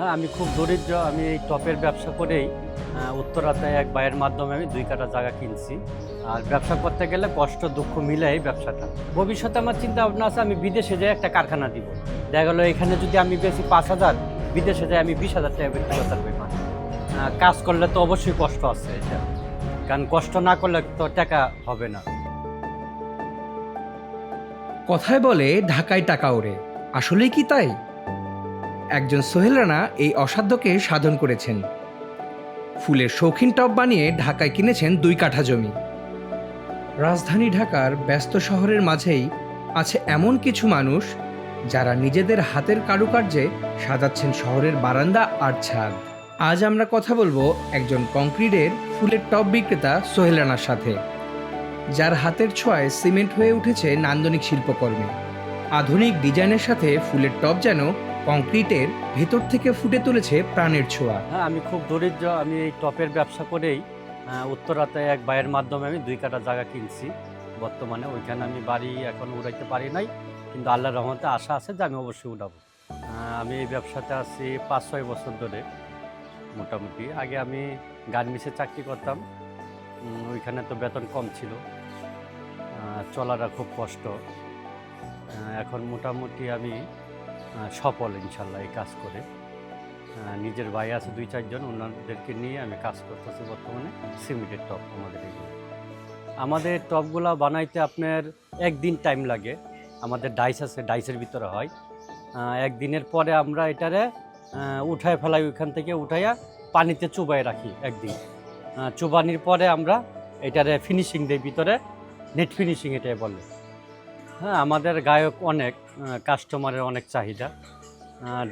হ্যাঁ আমি খুব দরিদ্র, আমি এই টপের ব্যবসা করেই উত্তরাতে এক ভাইয়ের মাধ্যমে আমি দুই কাটা জায়গা কিনছি। আর ব্যবসা করতে গেলে কষ্ট, দুঃখ মিলে এই ব্যবসাটা। ভবিষ্যতে আমার চিন্তা ভাবনা আছে, আমি বিদেশে যাই একটা কারখানা দিব। দেখা গেলো এখানে যদি আমি বেশি পাঁচ হাজার, বিদেশে যাই আমি বিশ হাজার টাকা করতে পারব কাজ করলে তো অবশ্যই কষ্ট আছে এটা। কারণ কষ্ট না করলে তো টাকা হবে না। কথায় বলে, ঢাকায় টাকা ওড়ে। আসলেই কি তাই? একজন সোহেল রানা এই অসাধ্যকে সাধন করেছেন। ফুলের শৌখিন টব বানিয়ে ঢাকায় কিনেছেন দুই কাঠা জমি। রাজধানী ঢাকার ব্যস্ত শহরের মাঝেই আছে এমন কিছু মানুষ যারা নিজেদের হাতের কারুকার্যে সাজাচ্ছেন শহরের বারান্দা আর ছাদ। আজ আমরা কথা বলব একজন কংক্রিটের ফুলের টব বিক্রেতা সোহেল রানার সাথে, যার হাতের ছোঁয়ায় সিমেন্ট হয়ে উঠেছে নান্দনিক শিল্পকর্মে। আধুনিক ডিজাইনের সাথে ফুলের টব যেন কংক্রিটের ভেতর থেকে ফুটে তুলেছে প্রাণের ছোঁয়া। হ্যাঁ আমি খুব দরিদ্র আমি এই টপের ব্যবসা করেই উত্তরাতে এক ভাইয়ের মাধ্যমে আমি দুই কাটা জায়গা কিনছি। বর্তমানে ওইখানে আমি বাড়ি এখন উড়াইতে পারি নাই কিন্তু আল্লাহর রহমতে আশা আছে যে আমি অবশ্যই আহ, আমি এই ব্যবসাতে আছি পাঁচ ছয় বছর ধরে মোটামুটি। আগে আমি গার্মেন্টসে চাকরি করতাম ওইখানে তো বেতন কম ছিল চলাটা খুব কষ্ট। এখন মোটামুটি আমি সফল ইনশাল্লাহ এই কাজ করে। নিজের ভাই আছে দুই, চারজন, ওনাদেরকে নিয়ে আমি কাজ করতেছি বর্তমানে সিমেন্টের টপ আমাদের এগুলো। আমাদের টপগুলা বানাইতে আপনার একদিন টাইম লাগে। আমাদের ডাইস আছে ডাইসের ভিতরে হয়। একদিনের পরে আমরা এটারে উঠায় ফেলাই, ওইখান থেকে উঠাইয়া পানিতে চুবাই রাখি একদিন। চুবানির পরে আমরা এটারে ফিনিশিং দেই ভিতরে নেট ফিনিশিং এটাই বলে। হ্যাঁ আমাদের গায়ক অনেক কাস্টমারের অনেক চাহিদা।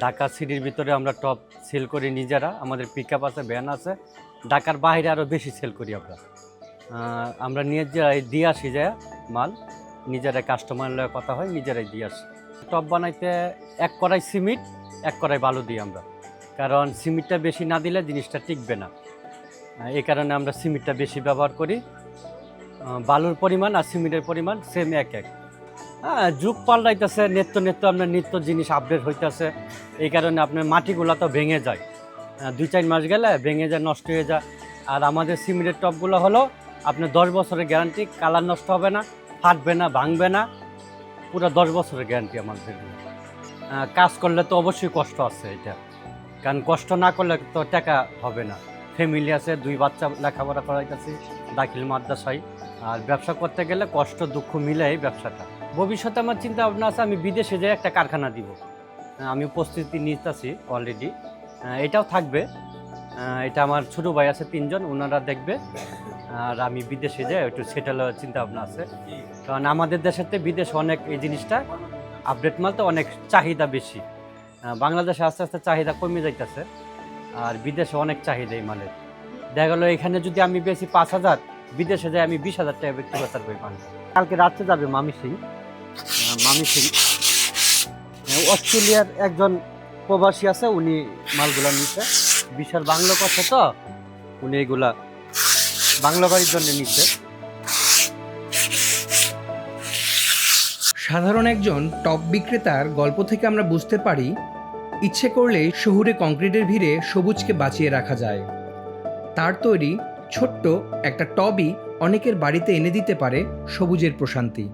ঢাকা সিটির ভিতরে আমরা টপ সেল করি নিজেরা, আমাদের পিক আপ আছে ভ্যান আছে। ঢাকার বাইরে আরও বেশি সেল করি আমরা। আমরা নিয়ে যাই দিয়ে আসি যায় মাল, নিজেরাই কাস্টমার লগে কথা হয়, নিজেরাই দিয়ে আসি। টপ বানাইতে এক কড়াই সিমেন্ট এক কড়াই বালু দিই আমরা। কারণ সিমেন্টটা বেশি না দিলে জিনিসটা টিকবে না। এই কারণে আমরা সিমেন্টটা বেশি ব্যবহার করি। বালুর পরিমাণ আর সিমেন্টের পরিমাণ সেম এক এক। হ্যাঁ যুগ পাল্টাইতেছে নিত্য নিত্য আপনার নিত্য জিনিস আপডেট হইতেছে। এই কারণে আপনার মাটিগুলো তো ভেঙে যায়। আহ, দুই চার মাস গেলে ভেঙে যায় নষ্ট হয়ে যায়। আর আমাদের সিমেন্টের টপগুলো হলো আপনার দশ বছরের গ্যারান্টি কালার নষ্ট হবে না ফাটবে না ভাঙবে না। পুরো দশ বছরের গ্যারান্টি আমাদের কাজ করলে তো অবশ্যই কষ্ট আছে এটা। কারণ কষ্ট না করলে তো টাকা হবে না। ফ্যামিলি আছে দুই বাচ্চা লেখাপড়া করাইতেছি দাখিল মাদ্রাসায়। আর ব্যবসা করতে গেলে কষ্ট দুঃখ মিলে এই ব্যবসাটা। ভবিষ্যতে আমার চিন্তা ভাবনা আছে, আমি বিদেশে যাই একটা কারখানা দিব। আমি প্রস্তুতি নিতেছি অলরেডি এটাও থাকবে। এটা আমার ছোটো ভাই আছে তিনজন ওনারা দেখবে। আর আমি বিদেশে যাই একটু সেটেল চিন্তা ভাবনা আছে। কারণ আমাদের থেকে বিদেশে অনেক এই জিনিসটা আপডেট মাল তো অনেক চাহিদা বেশি। বাংলাদেশে আস্তে আস্তে চাহিদা কমে যাইতেছে, আর বিদেশে অনেক চাহিদা এই মালের। দেখা গেলো এখানে যদি আমি বেশি পাঁচ হাজার, বিদেশে যাই আমি বিশ হাজার টাকা এই কালকে রাত্রে যাবে মামি সিং মামি সিং অস্ট্রেলিয়ার একজন প্রবাসী আছে, উনি মালগুলা নিচ্ছে বিশাল বাংলা কথা তো, উনি এগুলা বাংলা বাড়ির জন্য নিচ্ছে সাধারণ একজন টপ বিক্রেতার গল্প থেকে আমরা বুঝতে পারি, ইচ্ছে করলে শহুরে কংক্রিটের ভিড়ে সবুজকে বাঁচিয়ে রাখা যায়। তার তৈরি ছোট্ট একটা টবই অনেকের বাড়িতে এনে দিতে পারে সবুজের প্রশান্তি।